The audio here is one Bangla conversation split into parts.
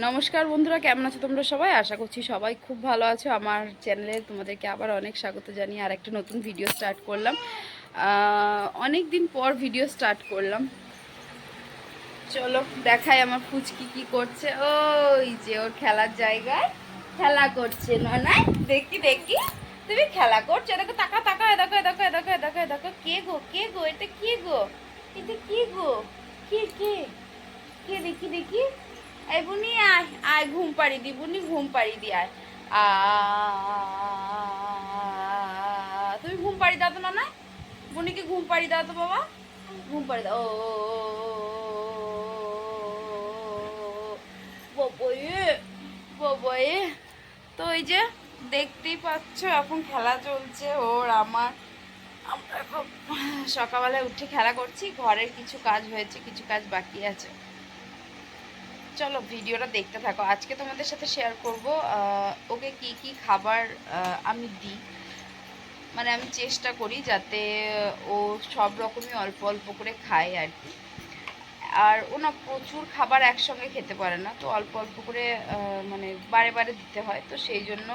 নমস্কার বন্ধুরা, কেমন আছো তোমরা সবাই? আশা করছি সবাই খুব ভালো আছো। আমার চ্যানেলে তোমাদেরকে আবার অনেক স্বাগত জানিয়ে আর একটা নতুন ভিডিও স্টার্ট করলাম। অনেক দিন পর ভিডিও স্টার্ট করলাম। চলো, দেখাই আমার ফুচকি কি করছে। ওই যে ওর খেলার জায়গায় খেলা করছে নয় দেখি দেখি। তুমি খেলা করছ? দেখো তাকা তাকা দেখো দেখো দেখো দেখো দেখো। কে গো? কে গো? এটা কি গো? এটা কি গো? কে কে? কে দেখি দেখি। এই বুনি আয় আয় ঘুম পাড়ি দি বুনি ঘুম পাড়ি দি আয় তুমি ঘুম পাড়ি দাও তো না বুনিকে ঘুম পাড়ি দাও তো বাবা ঘুম পাড়ি দাও ও বাবায়ে তো ওই যে দেখতেই পাচ্ছ এখন খেলা চলছে ওর আমার আমরা সকালবেলায় উঠে খেলা করছি ঘরের কিছু কাজ হয়েছে কিছু কাজ বাকি আছে চলো ভিডিওটা দেখতে থাকো। আজকে তোমাদের সাথে শেয়ার করব ওকে কি কি খাবার আমি দিই। মানে আমি চেষ্টা করি যাতে ও সব রকমই অল্প অল্প করে খায় আর কি। আর ও না প্রচুর খাবার একসঙ্গে খেতে পারে না, তো অল্প অল্প করে মানে বারে বারে দিতে হয়। তো সেই জন্য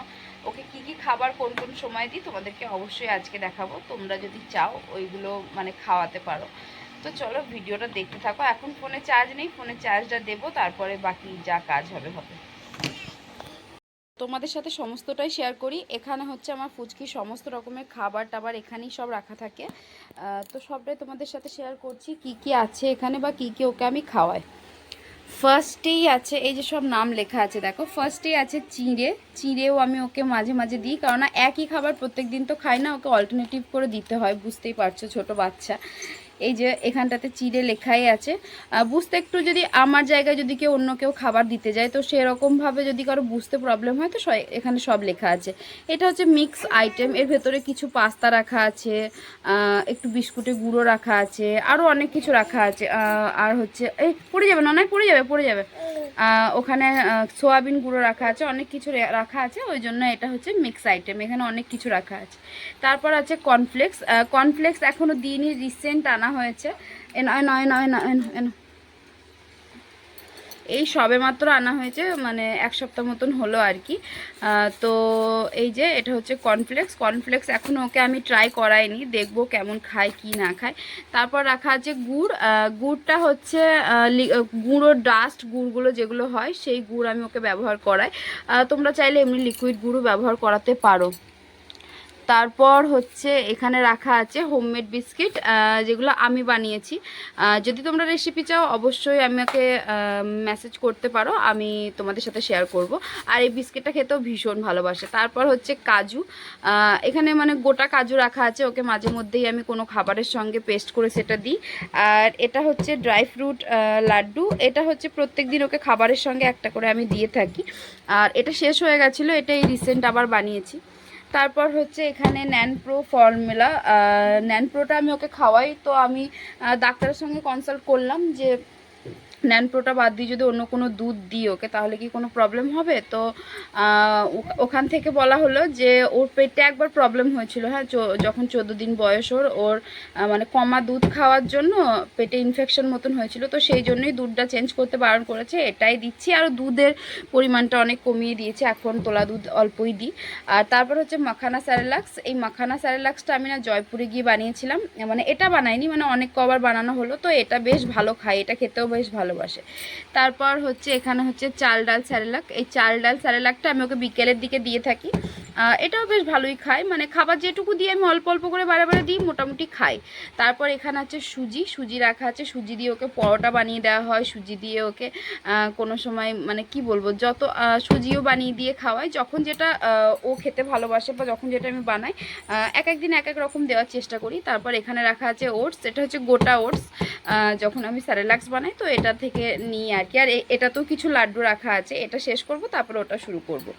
ওকে কি কি খাবার কোন কোন সময় দিই তোমাদেরকে অবশ্যই আজকে দেখাবো। তোমরা যদি চাও ওইগুলো মানে খাওয়াতে পারো। তো চলো ভিডিওটা দেখতে থাকো। এখন ফোনে চার্জ নেই, ফোনে চার্জটা দেবো, তারপরে বাকি যা কাজ হবে হবে। তোমাদের সাথে সমস্তটাই শেয়ার করি। এখানে হচ্ছে আমার ফুচকি, সমস্ত রকমের খাবার টাবার এখানেই সব রাখা থাকে। তো সবটাই তোমাদের সাথে শেয়ার করছি, কি কি আছে এখানে বা কি কি ওকে আমি খাওয়াই। ফার্স্টেই আছে, এই যে সব নাম লেখা আছে, দেখো। ফার্স্টেই আছে চিঁড়ে। চিঁড়েও আমি ওকে মাঝে মাঝে দিই কারণ একই খাবার প্রত্যেক দিন তো খাই না, ওকে অল্টারনেটিভ করে দিতে হয়, বুঝতেই পারছ ছোট বাচ্চা। এই যে এখানটাতে চিড়ে লেখাই আছে। বুঝতে একটু যদি আমার জায়গায় যদি কেউ অন্য কেউ খাবার দিতে যায়, তো সেরকমভাবে যদি কারও বুঝতে প্রবলেম হয়, তো এখানে সব লেখা আছে। এটা হচ্ছে মিক্স আইটেম এর ভেতরে কিছু পাস্তা রাখা আছে একটু বিস্কুটের গুঁড়ো রাখা আছে আরও অনেক কিছু রাখা আছে। আর হচ্ছে এই, পড়ে যাবে নয় পড়ে যাবে পড়ে যাবে। ওখানে সোয়াবিন গুঁড়ো রাখা আছে, অনেক কিছু রাখা আছে, ওই জন্য এটা হচ্ছে মিক্স আইটেম এখানে অনেক কিছু রাখা আছে। তারপর আছে কর্নফ্লেক্স কর্নফ্লেক্স এখনও দিনই রিসেন্ট আনা হয়েছে। এ, নয় নয় নয় নয় এই সবে মাত্র আনা হয়েছে মানে এক সপ্তাহ মতন হলো আর কি। তো এই যে এটা হচ্ছে কর্নফ্লেক্স কর্নফ্লেক্স এখনও ওকে আমি ট্রাই করাইনি দেখব কেমন খায় কি না খায়। তারপর রাখা আছে গুড়। গুড়টা হচ্ছে আহ, ডাস্ট গুড়গুলো যেগুলো হয় সেই গুড় আমি ওকে ব্যবহার করাই। তোমরা চাইলে এমনি লিকুইড গুঁড়ো ব্যবহার করাতে পারো। তারপর হচ্ছে এখানে রাখা আছে হোমমেড বিস্কিট যেগুলো আমি বানিয়েছি। যদি তোমরা রেসিপি চাও, অবশ্যই আমাকে মেসেজ করতে পারো, আমি তোমাদের সাথে শেয়ার করব। আর এই বিস্কিটটা খেতেও ভীষণ ভালোবাসে। তারপর হচ্ছে কাজু। এখানে মানে গোটা কাজু রাখা আছে, ওকে মাঝে মধ্যেই আমি কোনো খাবারের সঙ্গে পেস্ট করে সেটা দিই। আর এটা হচ্ছে ড্রাই ফ্রুট লাড্ডু। এটা হচ্ছে প্রত্যেক দিন ওকে খাবারের সঙ্গে একটা করে আমি দিয়ে থাকি। আর এটা শেষ হয়ে গেছিল এটা এই রিসেন্ট আবার বানিয়েছি। তারপর হচ্ছে এখানে ন্যানপ্রো ফর্মুলা ন্যানপ্রোটা আমি ওকে খাওয়াই, তো আমি ডাক্তারের সঙ্গে কনসাল্ট করলাম যে ন্যানপ্রোটা বাদ দিয়ে যদি অন্য কোনো দুধ দিই ওকে, তাহলে কি কোনো প্রবলেম হবে? তো ওখান থেকে বলা হলো যে ওর পেটে একবার প্রবলেম হয়েছিল। হ্যাঁ যখন চোদ্দ দিন বয়স ওর ওর মানে কমা দুধ খাওয়ার জন্য পেটে ইনফেকশন মতন হয়েছিল। তো সেই জন্যই দুধটা চেঞ্জ করতে বারণ করেছে। এটাই দিচ্ছি। আর দুধের পরিমাণটা অনেক কমিয়ে দিয়েছে। এখন তোলা দুধ অল্পই দিই। আর তারপর হচ্ছে মাখানা স্যারেলাক্স। এই মাখানা স্যারেলাক্সটা আমি না জয়পুরে গিয়ে বানিয়েছিলাম। মানে এটা বানাইনি মানে অনেক কবার বানানো হলো। তো এটা বেশ ভালো খায়। এটা খেতেও বেশ ভালোবাসে। তারপর হচ্ছে এখানে হচ্ছে চাল ডাল স্যারেলাক। এই চাল ডাল স্যারেলাকটা আমি ওকে বিকেলের দিকে দিয়ে থাকি। এটাও বেশ ভালোই খায়। মানে খাবার যেটুকু দিয়ে আমি অল্প অল্প করে বারে বারে দিই, মোটামুটি খাই। তারপর এখানে আছে সুজি। সুজি রাখা আছে। সুজি দিয়ে ওকে পরোটা বানিয়ে দেওয়া হয়। সুজি দিয়ে ওকে কোনো সময় মানে কি বলব, যত সুজিও বানিয়ে দিয়ে খাওয়াই। যখন যেটা ও খেতে ভালোবাসে বা যখন যেটা আমি বানাই এক এক দিন এক এক রকম দেওয়ার চেষ্টা করি। তারপর এখানে রাখা আছে ওটস। এটা হচ্ছে গোটা ওটস যখন আমি স্যারেলাক্স বানাই। তো এটা থেকে নিই আর কি। আর এ- এটাতেও কিছু লাড্ডু রাখা আছে। এটা শেষ করব, তারপর ওটা শুরু করব।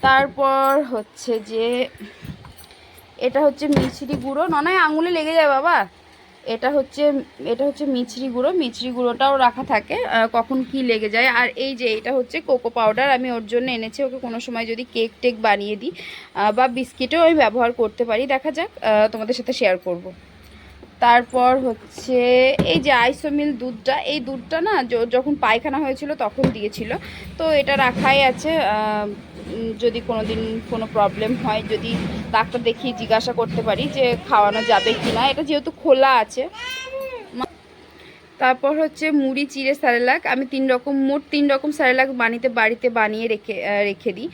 তারপর হচ্ছে যে, এটা হচ্ছে মিছরি গুঁড়ো। নয় আঙুলে লেগে যায় বাবা। এটা হচ্ছে এটা হচ্ছে মিছরি গুঁড়ো। মিছরি গুঁড়োটাও রাখা থাকে। কখন কি লেগে যায়। আর এই যে, এটা হচ্ছে কোকো পাউডার। আমি ওর জন্য এনেছি। ওকে কোনো সময় যদি কেক টেক বানিয়ে দিই বা বিস্কিটও আমি ব্যবহার করতে পারি। দেখা যাক তোমাদের সাথে শেয়ার করব। তারপর হচ্ছে এই যে আইসোমিল দুধটা, এই দুধটা না যখন পায়খানা হয়েছিল তখন দিয়েছিল। তো এটা রাখাই আছে যদি কোনো দিন কোনো প্রবলেম হয়, যদি ডাক্তার দেখিয়ে জিজ্ঞাসা করতে পারি যে খাওয়ানো যাবে কি না এটা যেহেতু খোলা আছে তারপর হচ্ছে মুড়ি, চিড়ে স্যারেলাক আমি তিন রকম, মোট তিন রকম স্যারেলাক বানিতে, বাড়িতে বানিয়ে রেখে রেখে দিই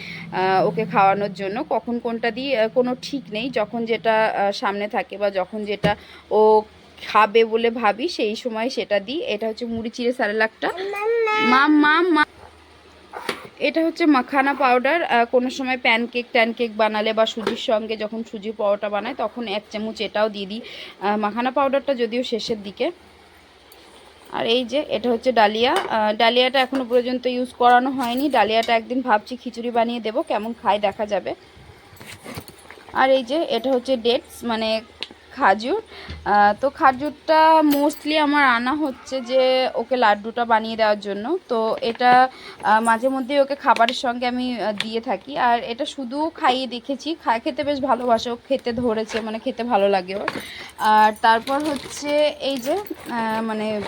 ওকে খাওয়ানোর জন্য। কখন কোনটা দিই কোনো ঠিক নেই। যখন যেটা সামনে থাকে বা যখন যেটা ও খাবে বলে ভাবি, সেই সময় সেটা দিই। এটা হচ্ছে মুড়ি, চিড়ে স্যারেলাকটা মাম মাম, মা এটা হচ্ছে মাখানা পাউডার। কোনো সময় প্যানকেক, ট্যানকেক বানালে বা সুজির সঙ্গে যখন সুজির পরোটা বানাই তখন এক চামচ এটাও দিয়ে দিই। মাখানা পাউডারটা যদিও শেষের দিকে। আর এই যে, এটা হচ্ছে ডালিয়া। ডালিয়াটা এখনও পর্যন্ত ইউজ করানো হয়নি। ডালিয়াটা একদিন ভাবছি খিচুড়ি বানিয়ে দেবো, কেমন খায় দেখা যাবে। আর এই যে, এটা হচ্ছে ডেটস মানে খাজুর। তো খাজুরটা মোস্টলি আমার আনা হচ্ছে যে, ওকে লাড্ডুটা বানিয়ে দেওয়ার জন্য। তো এটা মাঝে মধ্যে ওকে খাবারের সঙ্গে আমি দিয়ে থাকি। আর এটা শুধু খাইয়ে দেখেছি খা- খেতে বেশ ভালোবাসে। ও খেতে ধরেছে মানে খেতে ভালো লাগে ওর। আর তারপর হচ্ছে এই যে মানে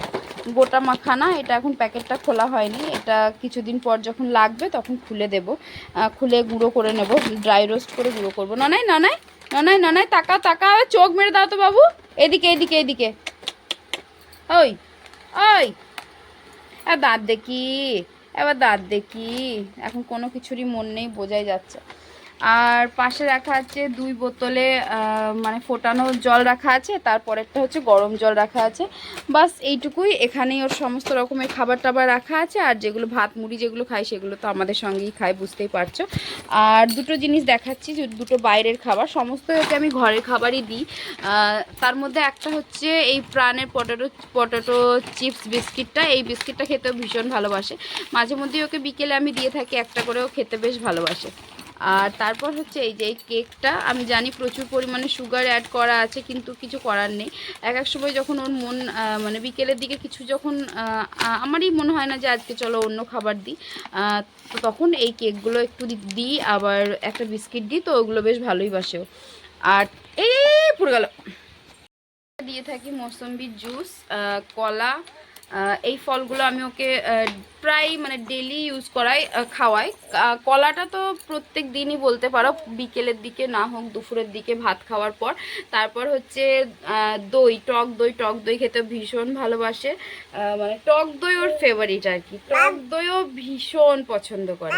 গোটা মাখানা, এটা এখন প্যাকেটটা খোলা হয়নি। এটা কিছুদিন পর যখন লাগবে তখন খুলে দেব। খুলে গুঁড়ো করে নেব। ড্রাই রোস্ট করে গুঁড়ো করব। ননাই ননাই ননাই ননাই, তাকা তাকা চোখ মেরে দাও তো বাবু। এদিকে এদিকে এদিকে। ওই ওই। দাঁত দেখি, এবার দাঁত দেখি। এখন কোনো কিছুরই মন নেই, বোঝাই যাচ্ছে। আর পাশে রাখা আছে দুই বোতলে মানে ফোটানো জল রাখা আছে, তারপরেরটা হচ্ছে গরম জল রাখা আছে। বাস এইটুকুই, এখানেই ওর সমস্ত রকমের খাবার টাবার রাখা আছে, আর যেগুলো ভাত, মুড়ি যেগুলো খায় সেগুলো তো আমাদের সঙ্গেই খায়, বুঝতেই পারছ। আর দুটো জিনিস দেখাচ্ছি দুটো বাইরের খাবার, সমস্ত ওকে আমি ঘরের খাবারই দিই। তার মধ্যে একটা হচ্ছে এই প্রাণের পটেটো পটেটো চিপস বিস্কিটটা, এই বিস্কিটটা খেতেও ভীষণ ভালোবাসে। মাঝে মধ্যেই ওকে বিকেলে আমি দিয়ে থাকি, একটা করেও খেতে বেশ ভালোবাসে। আর তারপর হচ্ছে এই যে এই কেকটা, আমি জানি প্রচুর পরিমাণে সুগার অ্যাড করা আছে, কিন্তু কিছু করার নেই। এক এক সময় যখন ওর মন মানে বিকেলের দিকে কিছু যখন আমারই মনে হয় না যে আজকে চলো অন্য খাবার দিই। তো তখন এই কেকগুলো একটু দিই, আবার একটা বিস্কিট দিই, তো ওগুলো বেশ ভালোই বাসে ও। আর এই পুরো গেল। দিয়ে থাকি মৌসম্বির জুস কলা এই ফলগুলো আমি ওকে প্রায় মানে ডেলি ইউজ করাই খাওয়াই। কলাটা তো প্রত্যেক দিনই বলতে পারো বিকেলের দিকে না হোক দুপুরের দিকে ভাত খাওয়ার পর। তারপর হচ্ছে দই টক দই টক দই খেতে ভীষণ ভালোবাসে। মানে টক দই ওর ফেভারিট আর কি। টক দইও ভীষণ পছন্দ করে।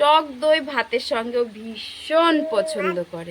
টক দই ভাতের সঙ্গেও ভীষণ পছন্দ করে।